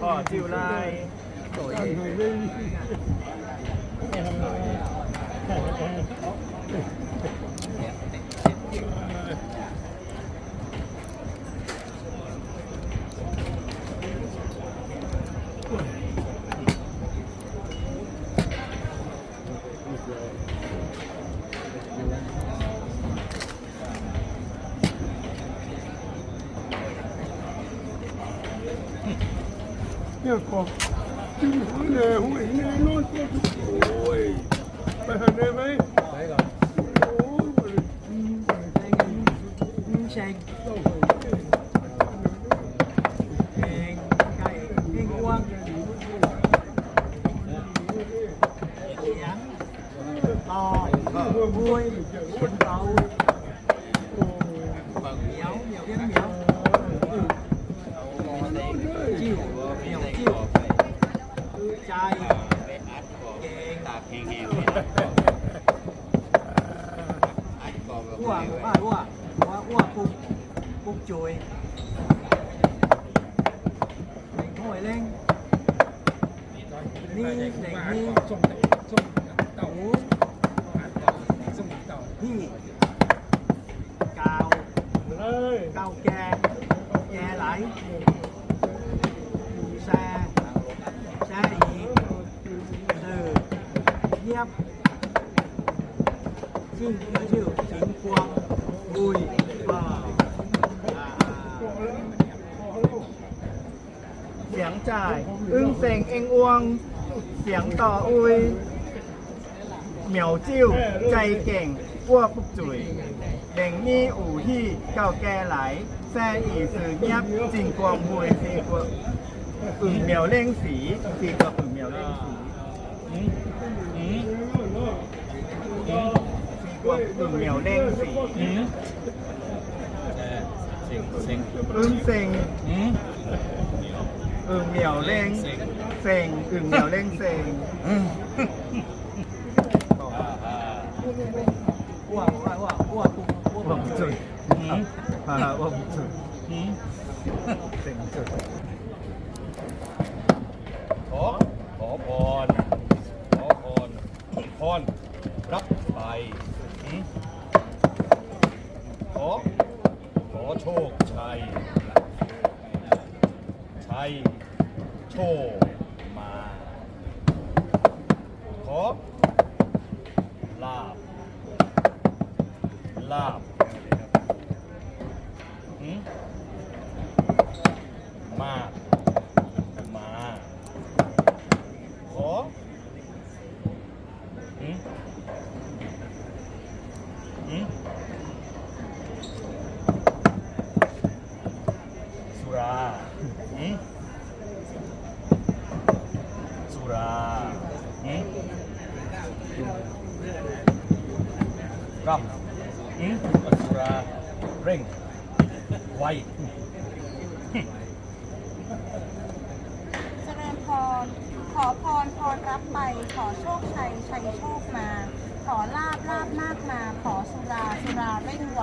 พ่อจิวไลโดยเนี่ยขอบจิ้มหัวแน่หัวแน่นอนโอ้ยไปหาแน่ไหม ไปก่อน โอ้ย เช็คเองไก่เองอ้วงเสียงต่อบุยคนเบาเหนียวเหนียวเพียงเหนียวจิ้วเหนียวจิ้วใจเก่ง ตากแห้งๆอัดกรอบแบบ อ้วกว่าอ้วกว่าอ้วกปุ๊บ ปุ๊บจุยเล่งห้วยเล่งนี่เด็กนี่ ส่งส่งเต่า หู ส่งเต่า พี่กาว เลย กาวแกแกไหลแซ่แซ่อีกสื่อเยียบจิ้งเนื้อชื่อสิงควงบุยอ่าอ่า เสียงจ่าย อึ้งเซ็งเอ็งอวง เสียงต่ออุย เหมียวจิ้ว ใจเก่งอ้วกปุกจุยเด่งนี่อู่ที่เก่าแก่หลายแซ่อีสื่อเงียบจริงกวงบุยสีกวงอึ่งเหมียวเล่งสีสีกวงอึ่งเหมียวเล่งสีสีกวงอึ่งเหมียวเล่งสีอืมเซ็งเซ็งอึ้ง เซ็งอืมอึ่งเหมียวเล้งเซ็งอึ่งเหมียวเล้งเซ็งอ้วกอ้วกอ้วกอ้วกอ้วกอ้วกจุดพาอ้วกจุดเซ็งจุด ขอขอพร ขอพรพรรับไปอืมขอ ขอโชคชัย ชัย โชคมา ขอ ลาบ ลาบหืมมาก มา ขอหืมหืมสุราหืมสุราหืมรำหืมสุรา เร่ง ไว เจริญพร ขอพรพรรับไป ขอโชคชัยชัยโชคมา ขอลาบลาบมากมา ขอสุราสุราเร่งไหว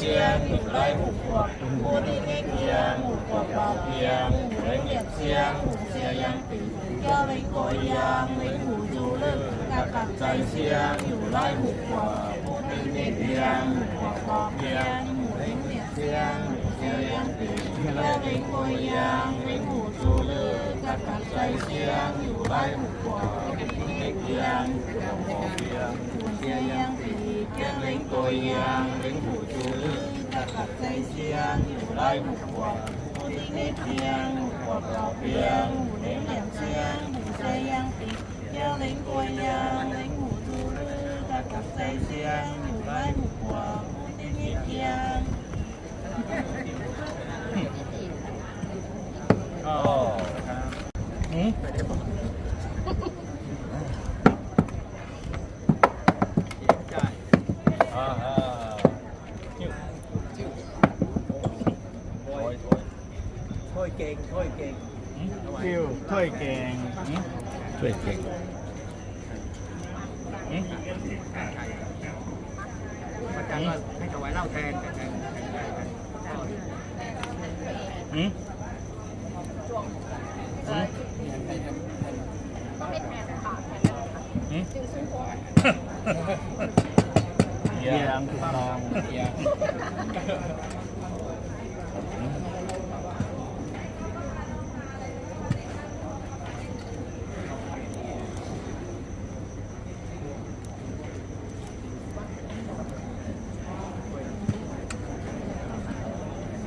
chia ngủ lấy ngủ cuộc ngủ đi nghe kia ngủ cuộc bỏ kia ngủ lấy nghiệp chia ngủ chia yang tỷ cho lấy cội yang lấy ngủ dù lưng cả cảm ใจ chia ngủ lấy ngủ cuộc ngủ đi nghe kia ngủ cuộc bỏ kia ngủ lấy nghiệp chia ngủ chia yang tỷ cho lấy cội yang lấy ngủ dù lưng cả cảm ใจ chia ngủ lấy ngủ cuộc ngủ đi nghe kia ngủ cuộc bỏ kia ngủ chia yang 领阳，虎过边，虎领领乡，虎乡比，要领过阳，领虎主乐，那个在乡有来虎过，虎领领阳，虎过边，虎乡比，要领过阳，领虎主乐，那个在乡有来虎过。虎的那天，我告别，虎的两天，虎这样比，要领过阳，领虎主日，大家在乡，有来虎过，虎的那天。 ก็หื ถ้วยแกงหืมช่วยเก่งหืมพระอาจารย์ก็ให้ถวายเหล้าแทนแต่แทนหืมหืมหืมเยียงถูกต้อง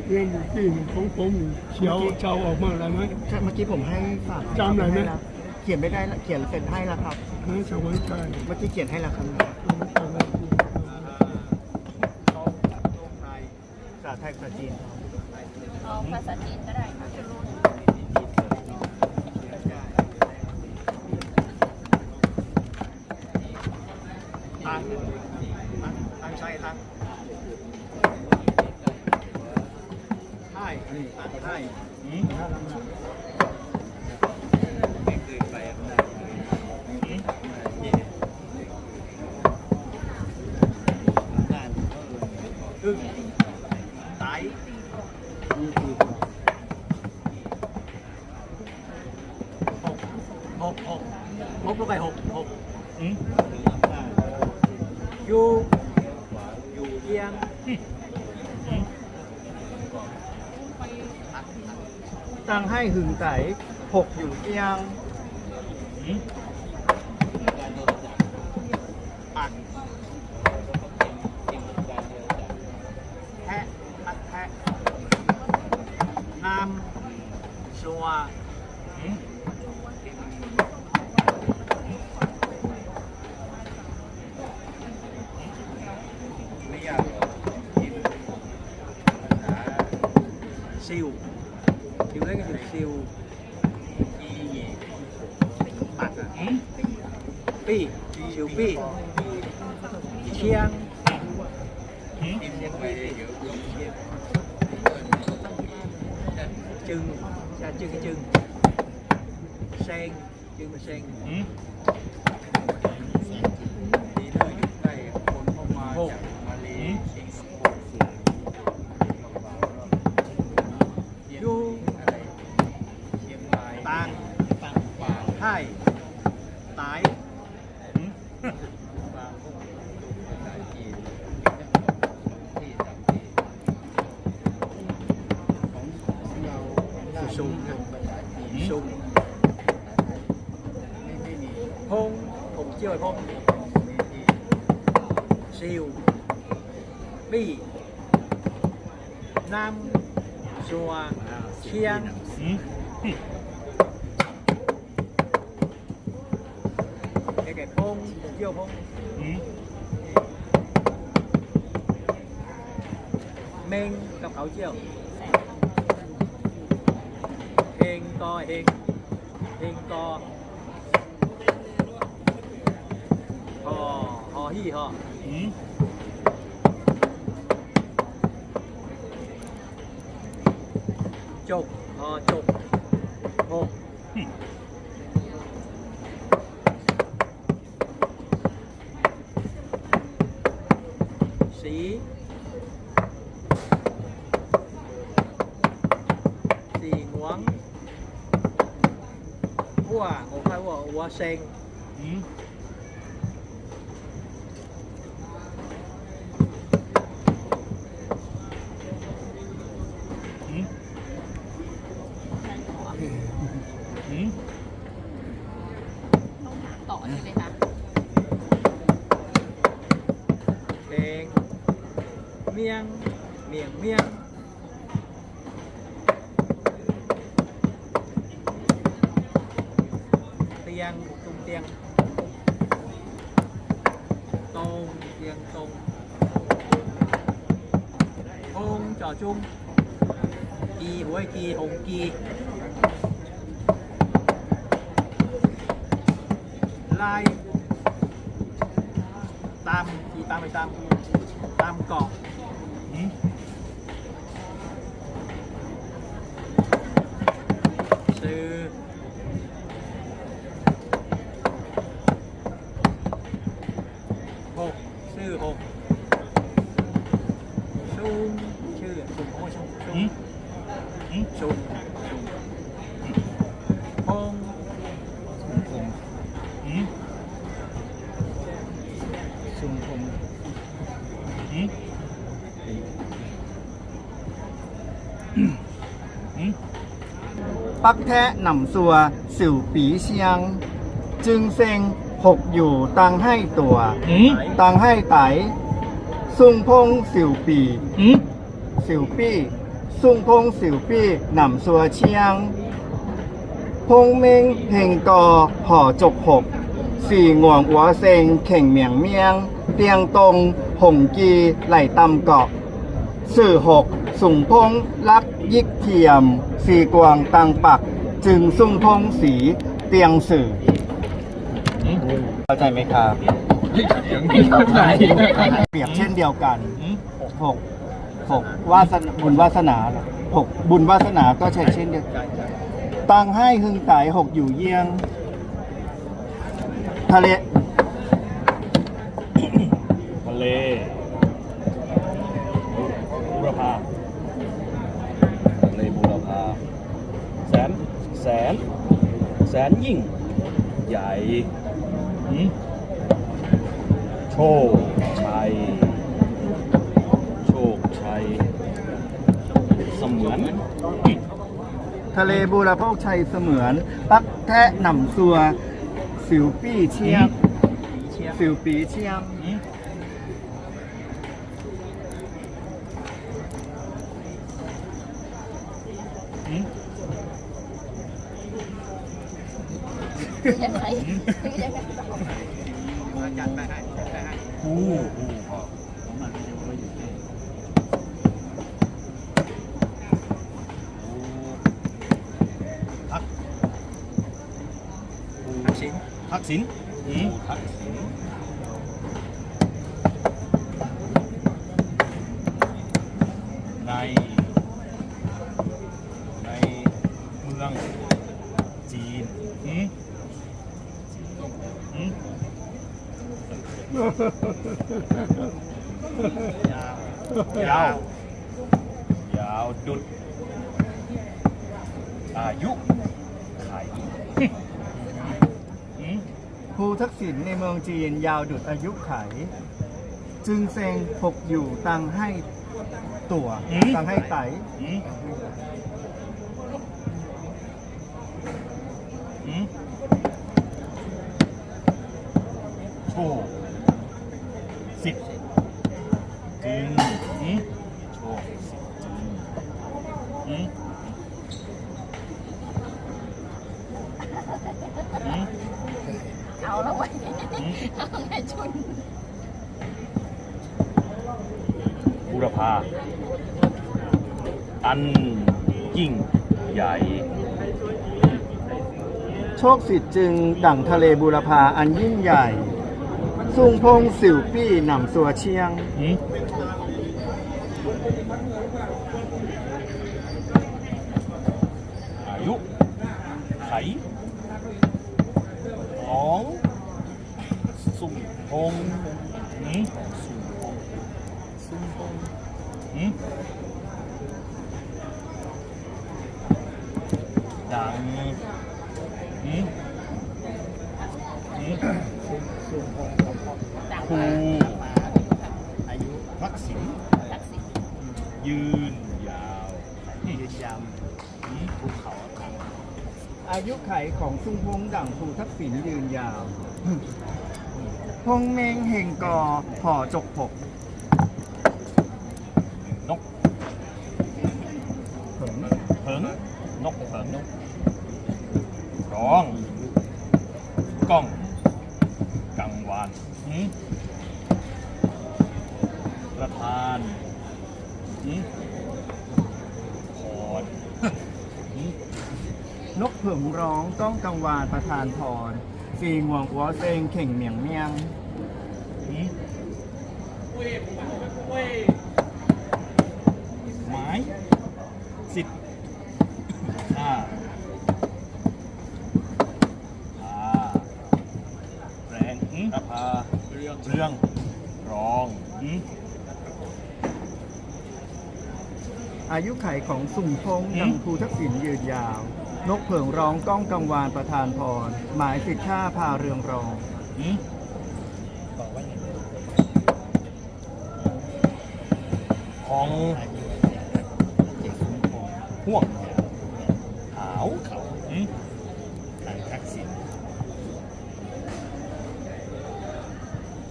เรื่องเมื่อกี้ของผมเขียวเจ้าออกมาอะไรไหมใช่เมื่อกี้ผมให้ฝากจำหน่อยไหมแล้วเขียนไม่ได้ละเขียนเสร็จให้แล้วครับนะสวัสดิ์ใจเมื่อกี้เขียนให้แล้วครับภาษาไทยภาษาจีนเอาภาษาจีนก็ได้ค่ะ ตั้งตั้งตั้งใช่ตั้งใช่ ตั้งใช่ หืม ไม่เคยไปอำนาจ หืม อึ้งตายหกหกหกลงไปหกหก หืม อยู่อยู่เอียง หืม ตั้งให้หึงไต่หกอยู่เอียง หืม อัดแทะอัดแทะนำชัว หืม ไม่ยากหรอกซิวซิวเล่นก็คือซิวอีปัดอะ หืม ปี้ซิวปี้เชียง หืม จึงจะจึงจึงเซงจึงมาเซง หืม หก หืม ยูตางไทยตาย หืม ซุงซุงพง ผมเจียวพงซิวปี้น้ำชัวเชียงหืมหื หอฮี่หอหืมจกหอจกหกหื อนเพลงเมียง เมียงเมียงเตียงตุงเตียงตรงเตียงตรงองจ่อจุ้มกีหัวกีหงกี ลาตามขี่ตามไปตามตามเกาะ hộp sư hộp sung sư sung không phải sung อืม sung อืม sung hôn อืม ชุมพง อืมอืม ปักแทะหน่ำซัว สิวปีเชียง จึงเซงหกอยู่ตังให้ตัว อืมตังให้ไต ซุงพงสิวปี อืมสิวปี้ซุงพงสิวปี้หน่ำซัวเชียง พงเมงเฮงกอห่อจกหก สี่ง่วงอัวเซงเข่งเหมียงเมียง เตียงตรงหงกีไหลตำเกาะ สื่อหก สุงพงลักยิกเทียม สีกวางตังปัก จึงสุ่งพงสีเตียงสื่อ เข้าใจไหมครับ เปรียบเช่นเดียวกันหกหกวาสนาบุญวาสนาหรอหกบุญวาสนาก็ใช้เช่นเดียวกันตังให้หึงไตหกอยู่เยี่ยง ทะเล ทะเลบูรพาทะเลบูรพาแสน แสน แสนยิ่ง ใหญ่หืมโชคชัย โชคชัย เสมือนทะเลบูรพกชัยเสมือน ปักแทะหน่ำซัว สิวปี้เชียง bí chiếm สิวปีเชียง อืมอืม ยังไงยังไง chặt bài hai chặt bài hai อู้อู้พอทัก thắc xín ทักษิณอืมทักษิณใน ในเมือง จีนอืมอืม ยาว ยาว ยาวดุด อายุไขอืมครูทักษิณในเมืองจีนยาวดุดอายุไข จึงเซงหกอยู่ตังให้ตัวตังให้ไตอืมอืมโชว์สิทธิ์จึงอืมโชว์สิทธิ์จึงอืมอืม เอาแล้วไว้ อืม เอาไงชุน บูรพาอันยิ่งใหญ่ โชคสิทธิ์จึงดั่งทะเลบูรพาอันยิ่งใหญ่ซุงพงสิวปี้หน่ำสัวเชียงอืมอายุไขของสุ่มพงอืม ดังอืมอืมครูรักษิณยืนยาวยืนยาวภูเขา อายุไขของซุงพงดั่งภูทักษิณยืนยาว พงเมงเฮงกอห่อจกผก ประธานหืมพรหืมนกผึ่งร้องต้องกังวานประธานพรสีงวงหัวเซงเข่งเหมียงเมียงหืมไม้ายสิทธิ์ห้าพาแรงหืมพาเรื่องเรื่องรองหืม อายุไขของสุ่มพงอืมดังภูทักษิณยืนยาว นกเผิงร้องก้องกังวานประธานพร หมายสิทธิค่าพาเรืองรองหืมบอกว่าไงของเจ็ดคุ้มครองห่วงหาวเขาหืมทางทักษิณ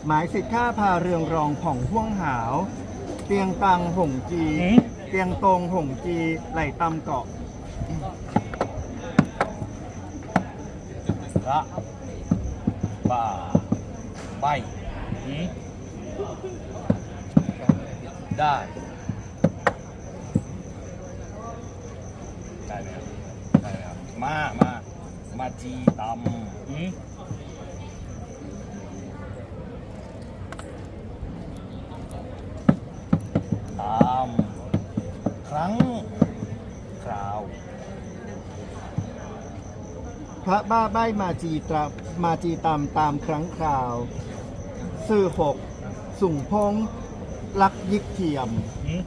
หมายสิทธิค่าพาเรืองรองผ่องห่วงหาว เตียงตังหงจีหืม เตียงตรงหงจีไหลตำเกาะพระบ่าใบหืมได้ ได้ไหมครับได้ไหมครับมา มา มาจีตำหืมตาม ครั้ง คราว พระบ้าใบมาจีตรามาจีตามตามครั้งคราว สื่อหกสุ่งพงลักยิกเทียมหืม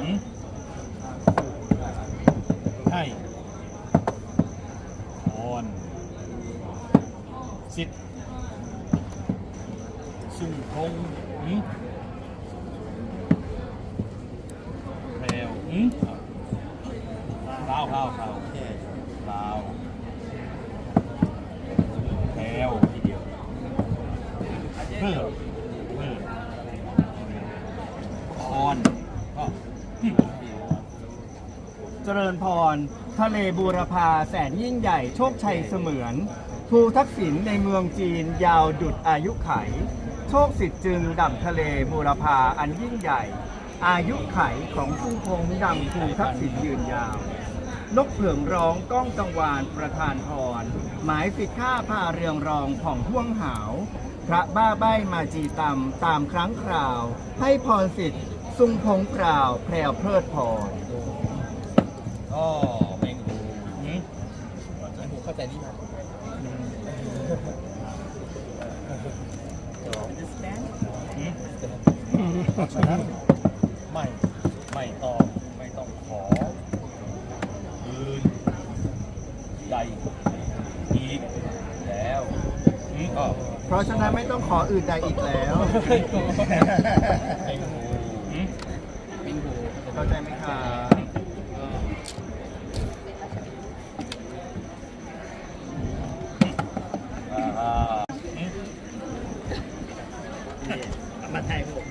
หืมให้พรสิทธิ์สุ่งพงหืมแพรวหืมข้าวข้าวข้าว แค่ ข้าวแพรวทีเดียว เพิ่มเพิ่มคอนก็ เจริญพร ทะเลบูรพาแสนยิ่งใหญ่โชคชัยเสมือนภูทักษิณในเมืองจีนยาวดุดอายุไข โชคสิทธิ์จึงดั่งทะเลบูรพาอันยิ่งใหญ่ อายุไขของผู้พงดังภูทักษิณยืนยาว นกเผืองร้องก้องกังวานประธานพร หมายสิทธาพาเรืองรองผ่องห่วงหาว พระบ้าใบมาจีตำตามครั้งคราว ให้พรสิทธิ์ทรงพงกล่าวแพรวเพลิดพร ก็แมงดูหืมผมเข้าใจนี่ครับหืมเพราะฉะนั้นไม่ไม่ต้องไม่ต้องขอยืนใหญ่อีกแล้วหืมก็เพราะฉะนั้นไม่ต้องขออื่นใดอีกแล้วแมงดูหืมเป็นโบเข้าใจไหมครับอ่ามาไทยผม